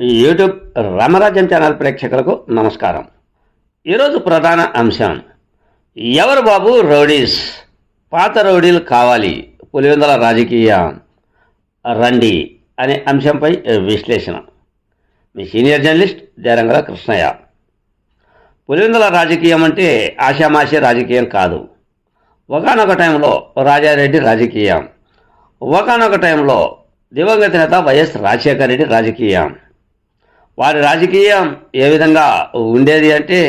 YouTube రామరాజ్యం channel ప్రేక్షకులకు నమస్కారం. ఈరోజు ప్రధాన అంశం ఎవరు బాబు రౌడీస్? పాత రౌడీలు కావాలి పులివెందుల రాజకీయ రండి అనే అంశంపై విశ్లేషణ. మీ సీనియర్ జర్నలిస్ట్ జరంగల కృష్ణయ్య. పులివెందుల రాజకీయం అంటే ఆషామాషి రాజకీయం కాదు. ఒకనొక టైంలో రాజారెడ్డి రాజకీయం. ఒకనొక టైంలో దివంగత నేత వైఎస్ రాజశేఖర రెడ్డి రాజకీయం. వారి రాజకీయం ఏ విధంగా ఉండేది అంటే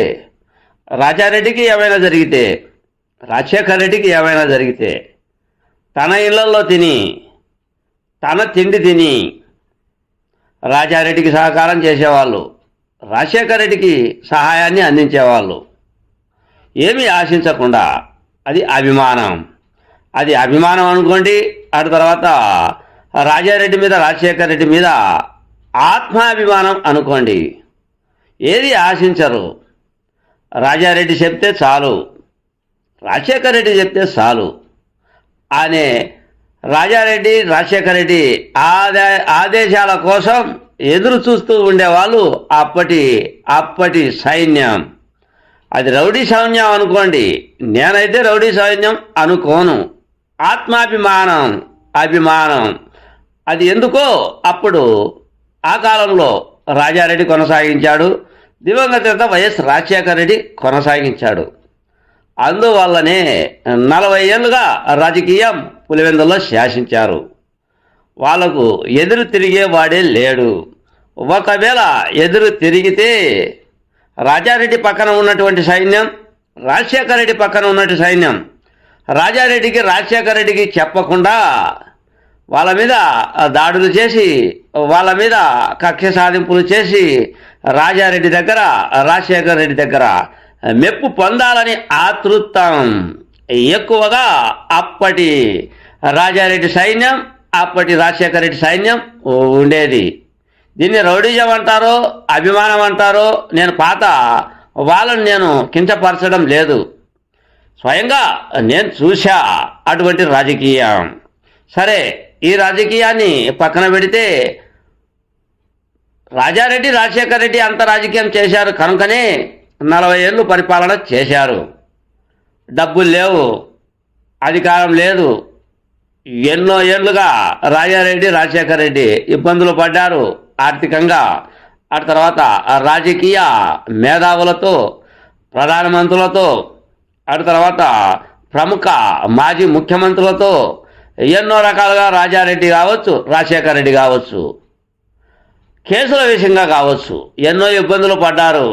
రాజారెడ్డికి ఏమైనా జరిగితే రాజశేఖర రెడ్డికి ఏమైనా జరిగితే తన ఇళ్ళలో తిని తన తిండి తిని రాజారెడ్డికి సహకారం చేసేవాళ్ళు రాజశేఖర రెడ్డికి సహాయాన్ని అందించేవాళ్ళు. ఏమీ ఆశించకుండా అది అభిమానం. అది అభిమానం అనుకోండి ఆ తర్వాత రాజారెడ్డి మీద రాజశేఖర రెడ్డి మీద ఆత్మాభిమానం అనుకోండి. ఏది ఆశించరు. రాజారెడ్డి చెప్తే చాలు. రాజశేఖర రెడ్డి చెప్తే చాలు. అనే రాజారెడ్డి రాజశేఖర రెడ్డి ఆదే ఆదేశాల కోసం ఎదురు చూస్తూ ఉండేవాళ్ళు అప్పటి అప్పటి సైన్యం. అది రౌడీ సైన్యం అనుకోండి. నేనైతే రౌడీ సైన్యం అనుకోను. ఆత్మాభిమానం అభిమానం. అది ఎందుకో అప్పుడు ఆ కాలంలో రాజారెడ్డి కొనసాగించాడు. దివంగత నేత వైఎస్ రాజశేఖర రెడ్డి కొనసాగించాడు. అందువల్లనే నలభై ఏళ్ళుగా రాజకీయం పులివెందుల్లో శాసించారు. వాళ్ళకు ఎదురు తిరిగేవాడే లేడు. ఒకవేళ ఎదురు తిరిగితే రాజారెడ్డి పక్కన ఉన్నటువంటి సైన్యం రాజశేఖర రెడ్డి పక్కన ఉన్నటువంటి సైన్యం. రాజారెడ్డికి రాజశేఖర రెడ్డికి చెప్పకుండా వాళ్ళ మీద దాడులు చేసి వాళ్ళ మీద కక్ష సాధింపులు చేసి రాజారెడ్డి దగ్గర రాజశేఖర రెడ్డి దగ్గర మెప్పు పొందాలని ఆతృత్వం ఎక్కువగా అప్పటి రాజారెడ్డి సైన్యం అప్పటి రాజశేఖర రెడ్డి సైన్యం ఉండేది. దీన్ని రౌడీజం అంటారో అభిమానం అంటారో నేను పాత వాళ్ళని నేను కించపరచడం లేదు. స్వయంగా నేను చూశా అటువంటి రాజకీయం. సరే ఈ రాజకీయాన్ని పక్కన పెడితే రాజారెడ్డి రాజశేఖర రెడ్డి అంత రాజకీయం చేశారు. కనుకనే నలభై ఏళ్ళు పరిపాలన చేశారు. డబ్బులు లేవు అధికారం లేదు. ఎన్నో ఏళ్ళుగా రాజారెడ్డి రాజశేఖర రెడ్డి ఇబ్బందులు పడ్డారు ఆర్థికంగా. ఆ తర్వాత రాజకీయ మేధావులతో ప్రధానమంత్రులతో ఆ తర్వాత ప్రముఖ మాజీ ముఖ్యమంత్రులతో ఎన్నో రకాలుగా రాజారెడ్డి కావచ్చు రాజశేఖర రెడ్డి కావచ్చు కేసుల విషయంగా కావచ్చు ఎన్నో ఇబ్బందులు పడ్డారు.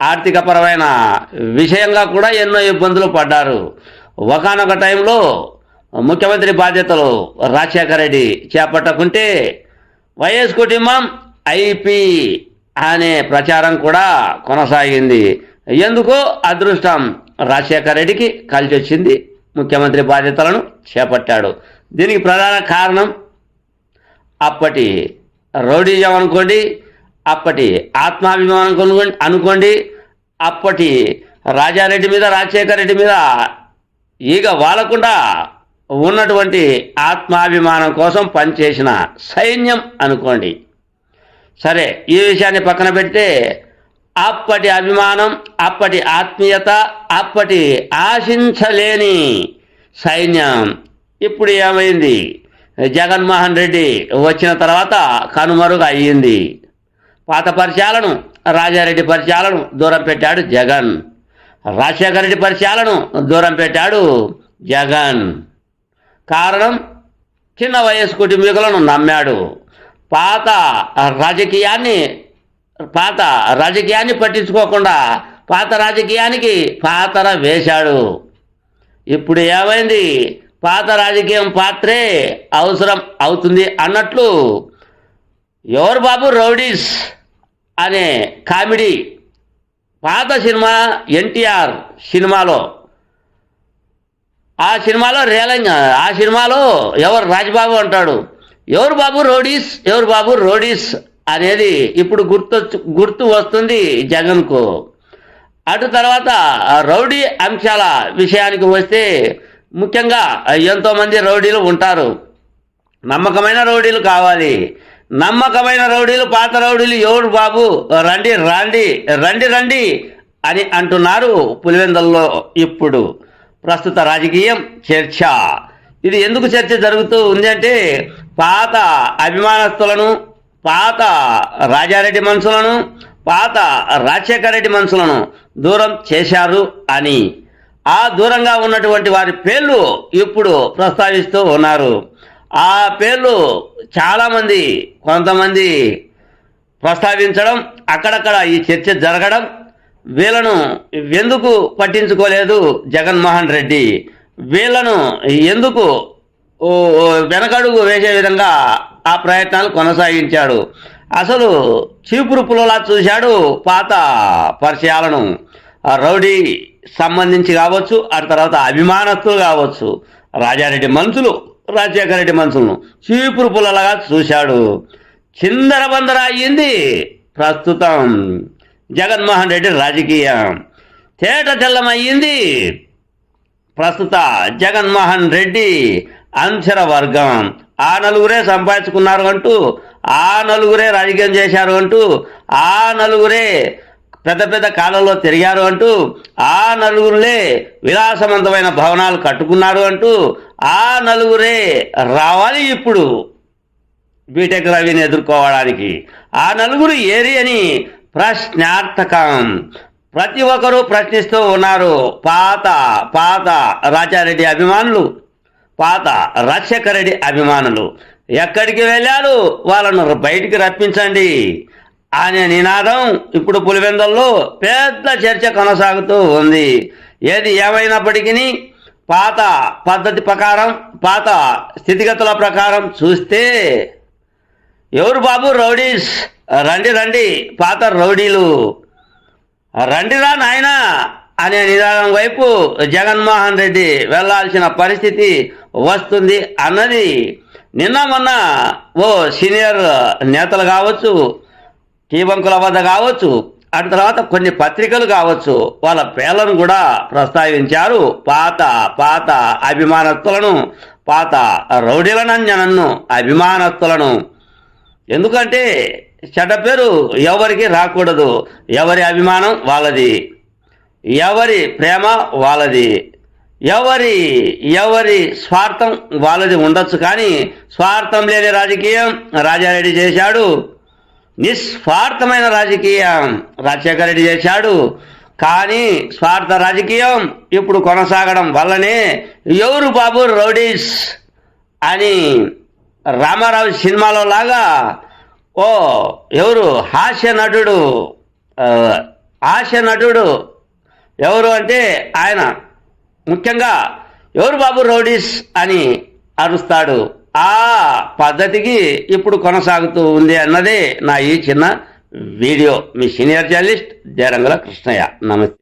ఆర్థికపరమైన విషయంగా కూడా ఎన్నో ఇబ్బందులు పడ్డారు. ఒకనొక టైంలో ముఖ్యమంత్రి బాధ్యతలు రాజశేఖర రెడ్డి చేపట్టకుంటే వైఎస్ కుటుంబం ఐపీ అనే ప్రచారం కూడా కొనసాగింది. ఎందుకో అదృష్టం రాజశేఖర రెడ్డికి కలిసి వచ్చింది ముఖ్యమంత్రి బాధ్యతలను చేపట్టాడు. దీనికి ప్రధాన కారణం అప్పటి రౌడీజం అనుకోండి అప్పటి ఆత్మాభిమానం కొనుగోండి అనుకోండి అప్పటి రాజారెడ్డి మీద రాజశేఖర రెడ్డి మీద ఈగ వాలకుండా ఉన్నటువంటి ఆత్మాభిమానం కోసం పనిచేసిన సైన్యం అనుకోండి. సరే ఈ విషయాన్ని పక్కన పెడితే అప్పటి అభిమానం అప్పటి ఆత్మీయత అప్పటి ఆశించలేని సైన్యం ఇప్పుడు ఏమైంది? జగన్మోహన్ రెడ్డి వచ్చిన తర్వాత కనుమరుగు అయ్యింది. పాత పరిచయాలను రాజారెడ్డి పరిచయాలను దూరం పెట్టాడు జగన్. రాజశేఖర రెడ్డి పరిచయాలను దూరం పెట్టాడు జగన్. కారణం చిన్న వయసు కుటుంబీకులను నమ్మాడు. పాత రాజకీయాన్ని పాత రాజకీయాన్ని పట్టించుకోకుండా పాత రాజకీయానికి పాతర వేశాడు. ఇప్పుడు ఏమైంది? పాత రాజకీయం పాత్రే అవసరం అవుతుంది అన్నట్లు ఎవరు బాబు రౌడీస్ అనే కామెడీ పాత సినిమా ఎన్టీఆర్ సినిమాలో? ఆ సినిమాలో రేలంగ ఆ సినిమాలో ఎవరు రాజబాబు అంటాడు? ఎవరు బాబు రోడీస్ ఎవరు బాబు రోడీస్ అనేది ఇప్పుడు గుర్తు గుర్తు వస్తుంది జగన్కు. అటు తర్వాత రౌడీ అంశాల విషయానికి వస్తే ముఖ్యంగా ఎంతోమంది రౌడీలు ఉంటారు. నమ్మకమైన రౌడీలు కావాలి. నమ్మకమైన రౌడీలు పాత రౌడీలు ఎవరు బాబు? రండి రండి రండి రండి అని అంటున్నారు పులివెందల్లో ఇప్పుడు. ప్రస్తుత రాజకీయం చర్చ. ఇది ఎందుకు చర్చ జరుగుతూ ఉంది అంటే పాత అభిమానస్తులను పాత రాజారెడ్డి మనుషులను పాత రాజశేఖర రెడ్డి మనుషులను దూరం చేశారు అని. ఆ దూరంగా ఉన్నటువంటి వారి పేర్లు ఇప్పుడు ప్రస్తావిస్తూ ఉన్నారు. ఆ పేర్లు చాలామంది కొంతమంది ప్రస్తావించడం అక్కడక్కడ ఈ చర్చ జరగడం వీళ్ళను ఎందుకు పట్టించుకోలేదు జగన్మోహన్ రెడ్డి? వీళ్ళను ఎందుకు వెనకడుగు వేసే విధంగా ఆ ప్రయత్నాలు కొనసాగించాడు. అసలు చీపురు పుల్లలా చూశాడు పాత పరిచయాలను. రౌడీ సంబంధించి కావచ్చు ఆ తర్వాత అభిమానస్తులు కావచ్చు రాజారెడ్డి మనుషులు రాజశేఖర రెడ్డి మనుషులను చీపురు పుల్లలాగా చూశాడు. చిందరబందర అయ్యింది ప్రస్తుతం జగన్మోహన్ రెడ్డి రాజకీయం. తేట తెల్లమయ్యింది ప్రస్తుత జగన్మోహన్ రెడ్డి అంచర వర్గం. ఆ నలుగురే సంపాదించుకున్నారు అంటూ ఆ నలుగురే రాజకీయం చేశారు అంటూ ఆ నలుగురే పెద్ద పెద్ద కాలంలో తిరిగారు అంటూ ఆ నలుగురులే విలాసవంతమైన భవనాలు కట్టుకున్నారు అంటూ ఆ నలుగురే రావాలి ఇప్పుడు. బీటెక్ రవిని ఎదుర్కోవడానికి. ఆ నలుగురు ఏరి అని ప్రశ్నార్థకం. ప్రతి ఒక్కరూ ప్రశ్నిస్తూ ఉన్నారు. పాత పాత రాజారెడ్డి అభిమానులు పాత రాజశేఖర రెడ్డి అభిమానులు. ఎక్కడికి వెళ్ళారు? వాళ్ళను బయటికి రప్పించండి. అనే నినాదం ఇప్పుడు పులివెందల్లో పెద్ద చర్చ కొనసాగుతూ ఉంది. ఏది ఏమైనప్పటికీ పాత పద్ధతి ప్రకారం పాత స్థితిగతుల ప్రకారం చూస్తే ఎవరు బాబు? రౌడీస్. రండి రండి పాత రౌడీలు. రండిరా నాయనా అనే నిదానం వైపు జగన్మోహన్ రెడ్డి వెళ్ళాల్సిన పరిస్థితి వస్తుంది అన్నది నిన్న మొన్న ఓ సీనియర్ నేతలు కావచ్చు బంకుల వద్ద కావచ్చు అటు తర్వాత కొన్ని పత్రికలు కావచ్చు వాళ్ళ పేర్లను కూడా ప్రస్తావించారు. పాత పాత అభిమానస్తులను పాత రౌడీలనంజనన్ను అభిమానస్తులను ఎందుకంటే చెడ్డ పేరు ఎవరికి రాకూడదు. ఎవరి అభిమానం వాళ్ళది. ఎవరి ప్రేమ వాళ్ళది. ఎవరి ఎవరి స్వార్థం వాళ్ళది ఉండొచ్చు కానీ స్వార్థం లేని రాజకీయం రాజారెడ్డి చేశాడు. నిస్వార్థమైన రాజకీయం. రాజశేఖర రెడ్డి చేశాడు. కానీ స్వార్థ రాజకీయం ఇప్పుడు కొనసాగడం వల్లనే ఎవరు బాబు రౌడీస్ అని రామారావు సినిమాలో లాగా ఓ ఎవరు హాస్య నటుడు హాస్య నటుడు ఎవరు అంటే ఆయన ముఖ్యంగా ఎవరు బాబు రౌడీస్ అని అరుస్తాడు. ఆ పద్ధతికి ఇప్పుడు కొనసాగుతూ ఉంది అన్నదే నా ఈ చిన్న వీడియో. మీ సీనియర్ జర్నలిస్ట్ జయరంగుల కృష్ణయ్య. నమస్తే.